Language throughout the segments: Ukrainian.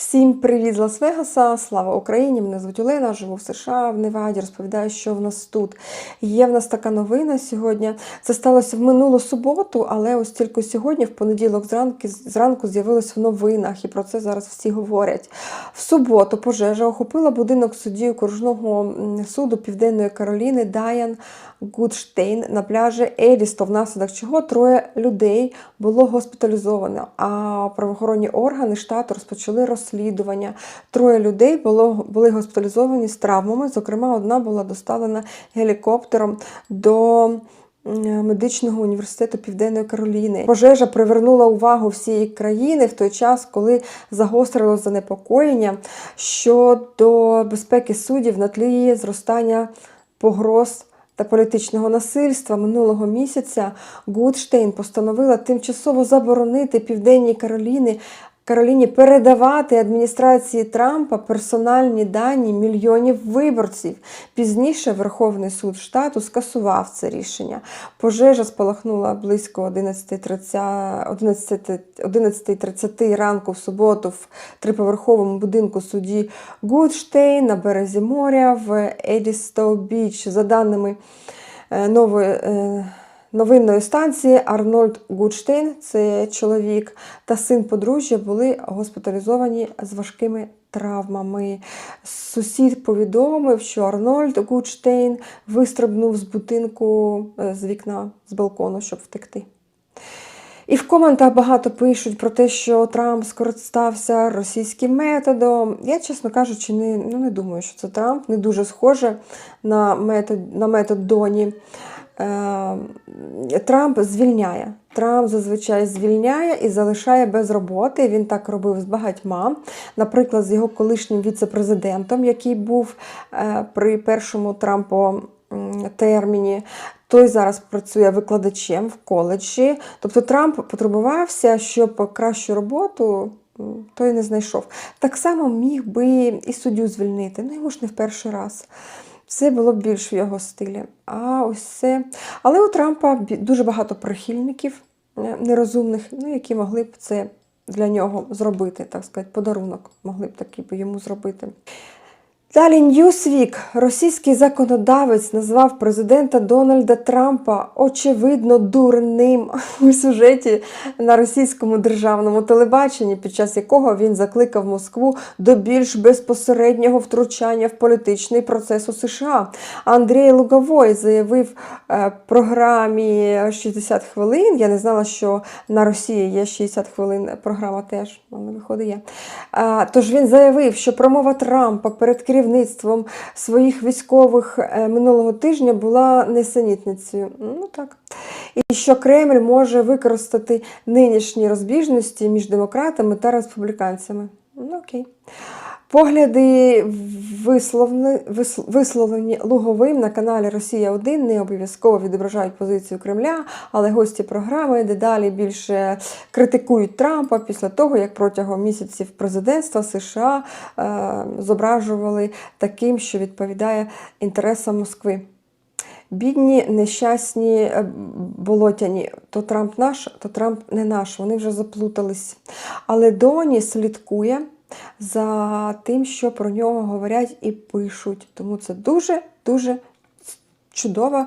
Всім привіт з Лас-Вегаса! Слава Україні! Мене звуть Олена, живу в США, в Неваді. Розповідаю, що в нас тут. Є в нас така новина сьогодні. Це сталося в минулу суботу, але ось тільки сьогодні, в понеділок, зранку, зранку з'явилось в новинах, і про це зараз всі говорять. В суботу пожежа охопила будинок судді окружного суду Південної Кароліни Даян Гудштейн на пляжі Елісто, внаслідок чого троє людей було госпіталізовано. А правоохоронні органи штату розпочали розслідування. Троє людей було, були госпіталізовані з травмами. Зокрема, одна була доставлена гелікоптером до медичного університету Південної Кароліни. Пожежа привернула увагу всієї країни в той час, коли загострилось занепокоєння щодо безпеки суддів на тлі зростання погроз та політичного насильства минулого місяця Гудштейн постановила тимчасово заборонити Південній Кароліні. Кароліні передавати адміністрації Трампа персональні дані мільйонів виборців. Пізніше Верховний суд штату скасував це рішення. Пожежа спалахнула близько 11.30 11 11.30 ранку в суботу в триповерховому будинку судді Гудштейн на березі моря в Едісто Біч. За даними е, нової. Новинної станції Арнольд Гудштейн, це чоловік та син подружжя, були госпіталізовані з важкими травмами. Сусід повідомив, що Арнольд Гудштейн вистрибнув з будинку е, з вікна з балкону, щоб втекти. І в коментах багато пишуть про те, що Трамп скористався російським методом. Я, чесно кажучи, не, ну, не думаю, що це Трамп, не дуже схоже на метод, на метод Доні. Е, Трамп звільняє. Трамп зазвичай звільняє і залишає без роботи. Він так робив з багатьма. Наприклад, з його колишнім віце-президентом, який був е, при першому Трампо терміні. Той зараз працює викладачем в коледжі. Тобто Трамп потребувався, щоб кращу роботу той не знайшов. Так само міг би і суддю звільнити. Ну йому ж не в перший раз. Це було б більш в його стилі. А ось це. Але у Трампа дуже багато прихильників е, нерозумних, ну, які могли б це для нього зробити, так сказати, подарунок могли б такий би йому зробити. Далі Ньюсвік. Російський законодавець назвав президента Дональда Трампа очевидно дурним у сюжеті на російському державному телебаченні, під час якого він закликав Москву до більш безпосереднього втручання в політичний процес у США. Андрій Луговой заявив е, програмі 60 хвилин. Я не знала, що на Росії є 60 хвилин програма теж, але виходить є. Е, Тож він заявив, що промова Трампа перед керівництвом своїх військових е, минулого тижня була несенітницею. Ну так. І що Кремль може використати нинішні розбіжності між демократами та республіканцями. Ну окей. Погляди висловлені, висловлені Луговим на каналі Росія 1 не обов'язково відображають позицію Кремля, але гості програми дедалі більше критикують Трампа після того, як протягом місяців президентства США е, зображували таким, що відповідає інтересам Москви. Бідні, нещасні е, болотяні. То Трамп наш, то Трамп не наш. Вони вже заплутались. Але Доні слідкує за тим, що про нього говорять і пишуть. Тому це дуже-дуже чудово.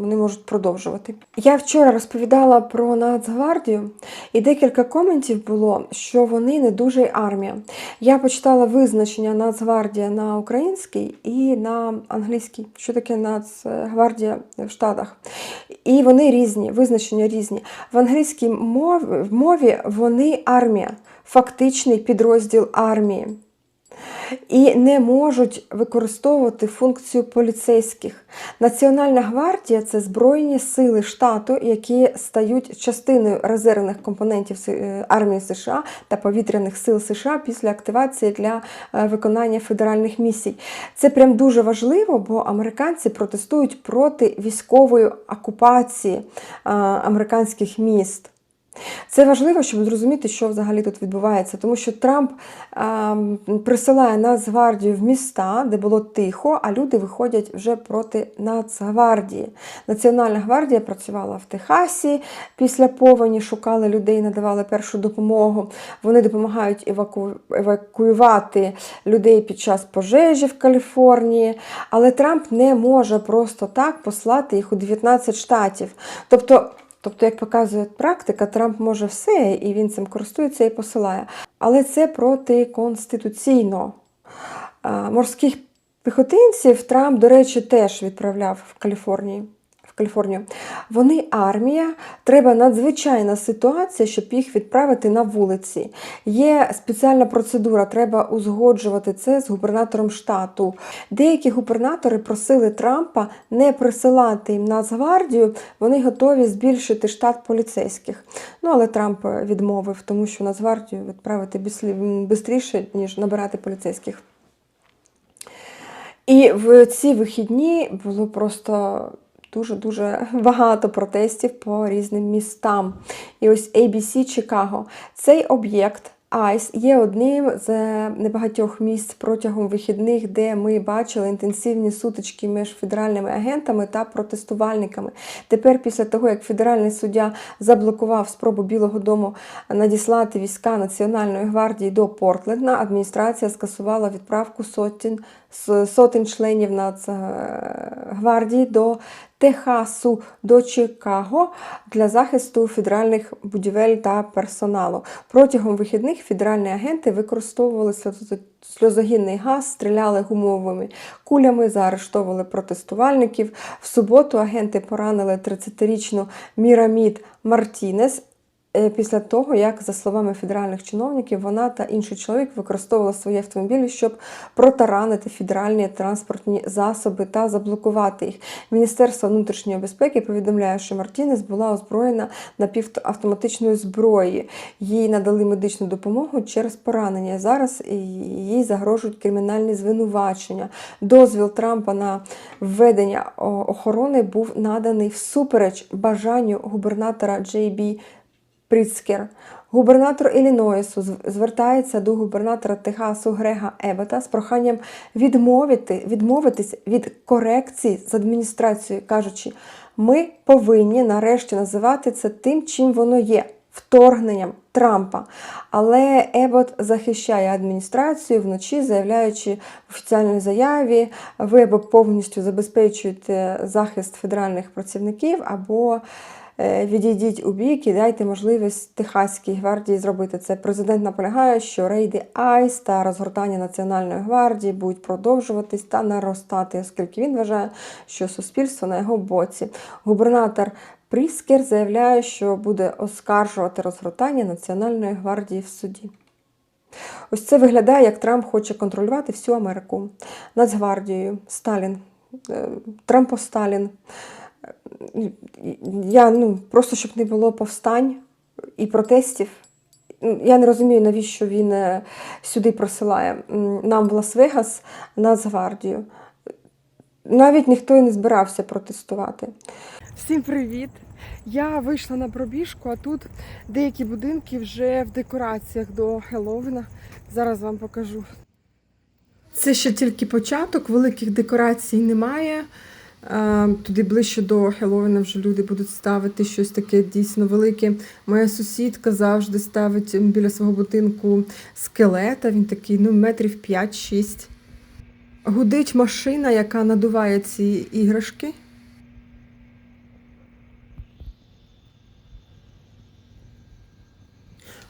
Вони можуть продовжувати. Я вчора розповідала про Нацгвардію, і декілька коментів було, що вони не дуже армія. Я почитала визначення Нацгвардія на українській і на англійській. Що таке Нацгвардія в Штатах? І вони різні, визначення різні. В англійській мові вони армія, фактичний підрозділ армії і не можуть використовувати функцію поліцейських. Національна гвардія це збройні сили штату, які стають частиною резервних компонентів е, армії США та повітряних сил США після активації для е, виконання федеральних місій. Це прям дуже важливо, бо американці протестують проти військової окупації е, американських міст. Це важливо, щоб зрозуміти, що взагалі тут відбувається, тому що Трамп а, присилає Нацгвардію в міста, де було тихо, а люди виходять вже проти Нацгвардії. Національна гвардія працювала в Техасі після повені, шукали людей, надавали першу допомогу. Вони допомагають еваку... евакуювати людей під час пожежі в Каліфорнії. Але Трамп не може просто так послати їх у 19 штатів. Тобто. Тобто, як показує практика, Трамп може все, і він цим користується і посилає. Але це протиконституційно. Морських піхотинців Трамп, до речі, теж відправляв в Каліфорнії. Каліфорнію. Вони армія, треба надзвичайна ситуація, щоб їх відправити на вулиці. Є спеціальна процедура, треба узгоджувати це з губернатором штату. Деякі губернатори просили Трампа не присилати їм Нацгвардію, вони готові збільшити штат поліцейських. Ну, але Трамп відмовив, тому що Нацгвардію відправити швидше, ніж набирати поліцейських. І в ці вихідні було просто дуже-дуже багато протестів по різним містам. І ось ABC Чикаго. Цей об'єкт. Айс є одним з небагатьох місць протягом вихідних, де ми бачили інтенсивні сутички між федеральними агентами та протестувальниками. Тепер, після того, як федеральний суддя заблокував спробу Білого Дому надіслати війська Національної гвардії до Портленда, адміністрація скасувала відправку сотень, сотень членів Нацгвардії до Техасу до Чикаго для захисту федеральних будівель та персоналу. Протягом вихідних федеральні агенти використовували сльозогінний газ, стріляли гумовими кулями, заарештовували протестувальників. В суботу агенти поранили 30-річну Мірамід Мартінес. Після того, як, за словами федеральних чиновників, вона та інший чоловік використовували свої автомобілі, щоб протаранити федеральні транспортні засоби та заблокувати їх. Міністерство внутрішньої безпеки повідомляє, що Мартінес була озброєна напівавтоматичною зброєю. Їй надали медичну допомогу через поранення. Зараз їй загрожують кримінальні звинувачення. Дозвіл Трампа на введення охорони був наданий всупереч бажанню губернатора Джей Бі Пріцкер. Губернатор Іллінойсу звертається до губернатора Техасу Грега Ебета з проханням відмовити, відмовитись від корекції з адміністрацією, кажучи, ми повинні нарешті називати це тим, чим воно є вторгненням Трампа. Але Ебот захищає адміністрацію вночі, заявляючи в офіціальній заяві, ви або повністю забезпечуєте захист федеральних працівників, або відійдіть у бік і дайте можливість Техаській гвардії зробити це. Президент наполягає, що рейди Айс та розгортання Національної гвардії будуть продовжуватись та наростати, оскільки він вважає, що суспільство на його боці. Губернатор Пріскер заявляє, що буде оскаржувати розгортання Національної гвардії в суді. Ось це виглядає, як Трамп хоче контролювати всю Америку Нацгвардією, Сталін, Трампо Сталін я ну, просто щоб не було повстань і протестів. Я не розумію, навіщо він е, сюди просилає нам в Лас-Вегас Нацгвардію. Навіть ніхто і не збирався протестувати. Всім привіт! Я вийшла на пробіжку, а тут деякі будинки вже в декораціях до Хеллоуіна. Зараз вам покажу. Це ще тільки початок, великих декорацій немає. Туди ближче до Хеллоуіна вже люди будуть ставити щось таке дійсно велике. Моя сусідка завжди ставить біля свого будинку скелета. Він такий, ну, метрів 5-6. Гудить машина, яка надуває ці іграшки.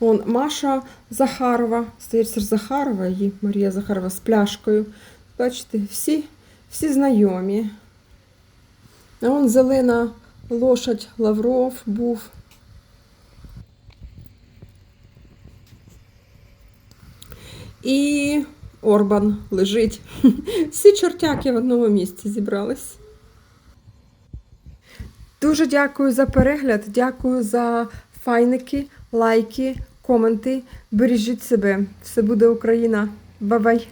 Вон Маша Захарова, здається, Захарова і Марія Захарова з пляшкою. Бачите, всі, всі знайомі. А вон зелена лошадь Лавров був. І Орбан лежить. Всі чортяки в одному місці зібрались. Дуже дякую за перегляд, дякую за файники, лайки, коменти. Бережіть себе. Все буде Україна. Бай-бай!